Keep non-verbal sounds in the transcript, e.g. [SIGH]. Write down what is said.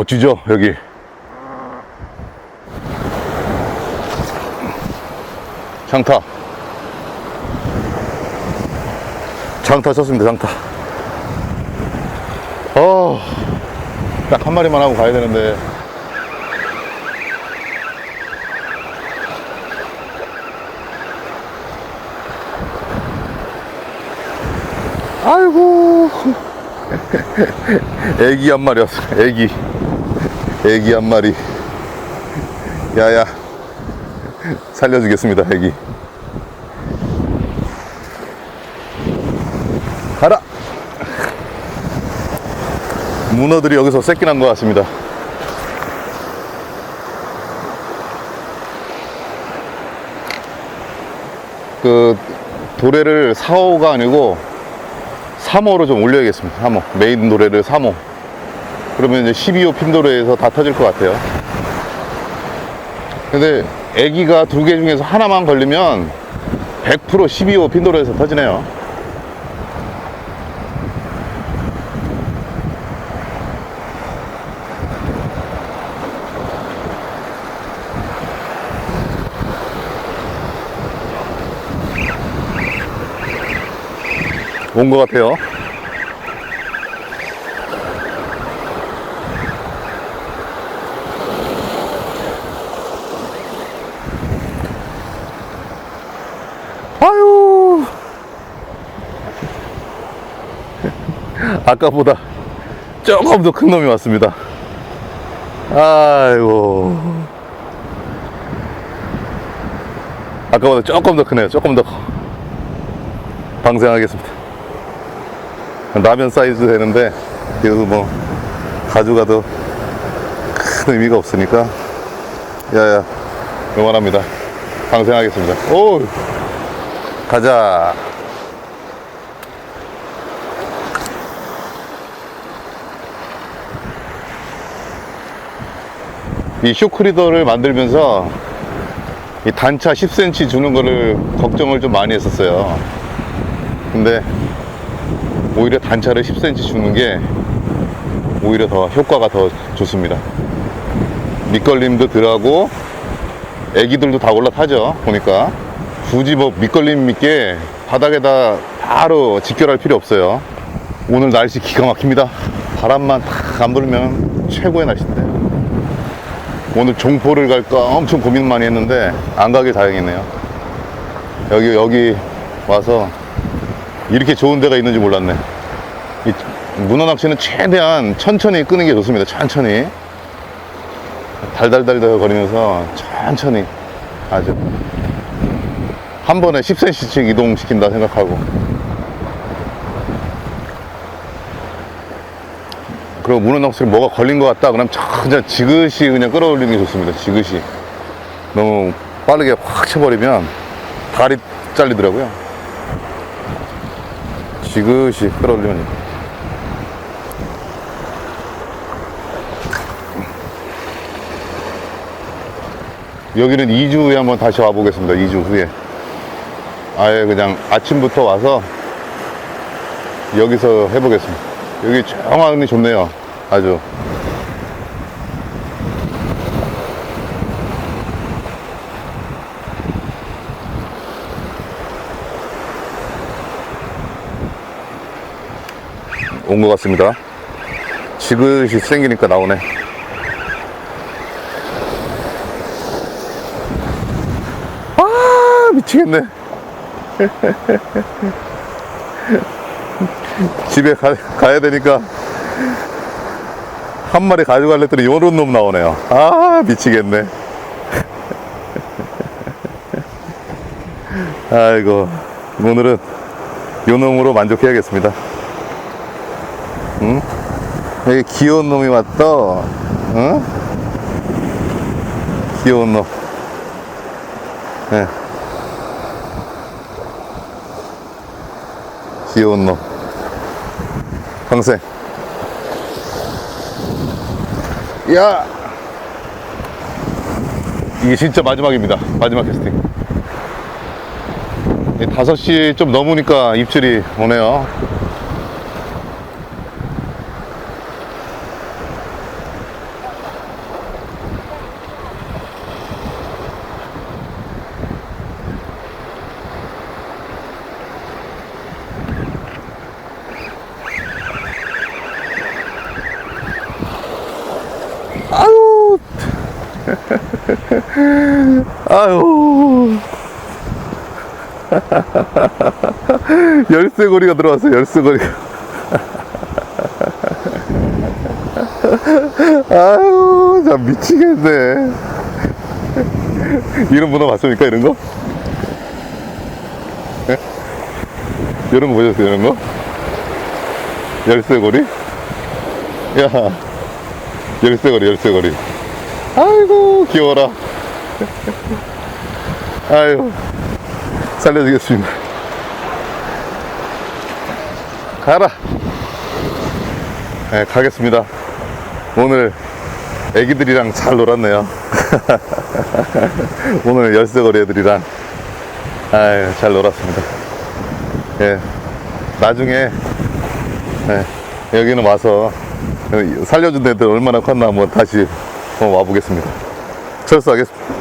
멋지죠 여기? 장타. 장타 쳤습니다 장타. 어딱 한 마리만 하고 가야 되는데. 아이고 [LAUGHS] 애기 한 마리 왔어. 애기. 애기 한 마리. 야야. 살려주겠습니다 애기. 가라. 문어들이 여기서 새끼 난 것 같습니다. 그 도래를 4호가 아니고 3호로 좀 올려야겠습니다. 3호. 메인 도래를 3호. 그러면 이제 12호 핀도레에서 다 터질 것 같아요. 근데 애기가 두 개 중에서 하나만 걸리면 100% 12호 핀도레에서 터지네요 온 것 같아요. 아유. [LAUGHS] 아까보다 조금 더 큰 놈이 왔습니다. 아이고 아까보다 조금 더 크네요. 조금 더 커. 방생하겠습니다 라면 사이즈 되는데 그래도 뭐 가져가도 큰 의미가 없으니까. 야야 응원합니다. 방생하겠습니다. 오 가자. 이 쇼크리더를 만들면서 이 단차 10cm 주는 거를 걱정을 좀 많이 했었어요. 근데 오히려 단차를 10cm 주는 게 오히려 더 효과가 더 좋습니다. 밑걸림도 덜하고 애기들도 다 올라타죠 보니까. 굳이 뭐 밑걸림 있게 바닥에다 바로 직결할 필요 없어요. 오늘 날씨 기가 막힙니다. 바람만 탁안 불면 최고의 날씨인데. 오늘 종포를 갈까 엄청 고민 많이 했는데 안 가길 다행이네요. 여기 여기 와서 이렇게 좋은 데가 있는지 몰랐네. 이 문어 낚시는 최대한 천천히 끄는 게 좋습니다. 천천히. 달달달달 거리면서 천천히. 아주 한 번에 10cm씩 이동시킨다 생각하고. 그리고 문어 낚시를 뭐가 걸린 것 같다 그럼 그냥 지그시 그냥 끌어올리는 게 좋습니다. 지그시. 너무 빠르게 확 쳐버리면 다리 잘리더라고요 지그시 끌어올리면 돼요. 여기는 2주 후에 한번 다시 와보겠습니다. 2주 후에. 아예 그냥 아침부터 와서 여기서 해보겠습니다. 여기 조용하니 좋네요. 아주 온 것 같습니다. 지그시 생기니까 나오네. 아 미치겠네. [LAUGHS] 집에 가, 가야 되니까 한 마리 가져갈래 했더니 요런 놈 나오네요. 아 미치겠네. [LAUGHS] 아이고 오늘은 요 놈으로 만족해야겠습니다 응? 여기 귀여운 놈이 왔다 응? 귀여운 놈. 예. 귀여운 놈. 평생. 야! 이게 진짜 마지막입니다. 마지막 캐스팅. 5시 좀 넘으니까 입질이 오네요 [LAUGHS] 아유. [LAUGHS] 열쇠고리가 들어왔어, 열쇠고리가. [LAUGHS] 아유, 참 미치겠네. 이런 문어 봤습니까, 이런 거? 예? 이런 거 보셨어요, 이런 거? 열쇠고리? 야, 열쇠고리, 열쇠고리. 아이고, 귀여워라. 아유, 살려주겠습니다. 가라. 네, 가겠습니다. 오늘 애기들이랑 잘 놀았네요. [LAUGHS] 오늘 열쇠고리 애들이랑 아유, 잘 놀았습니다. 예, 나중에 예, 여기는 와서 살려준 애들 얼마나 컸나 한번 다시 와보겠습니다. 철수하겠습니다.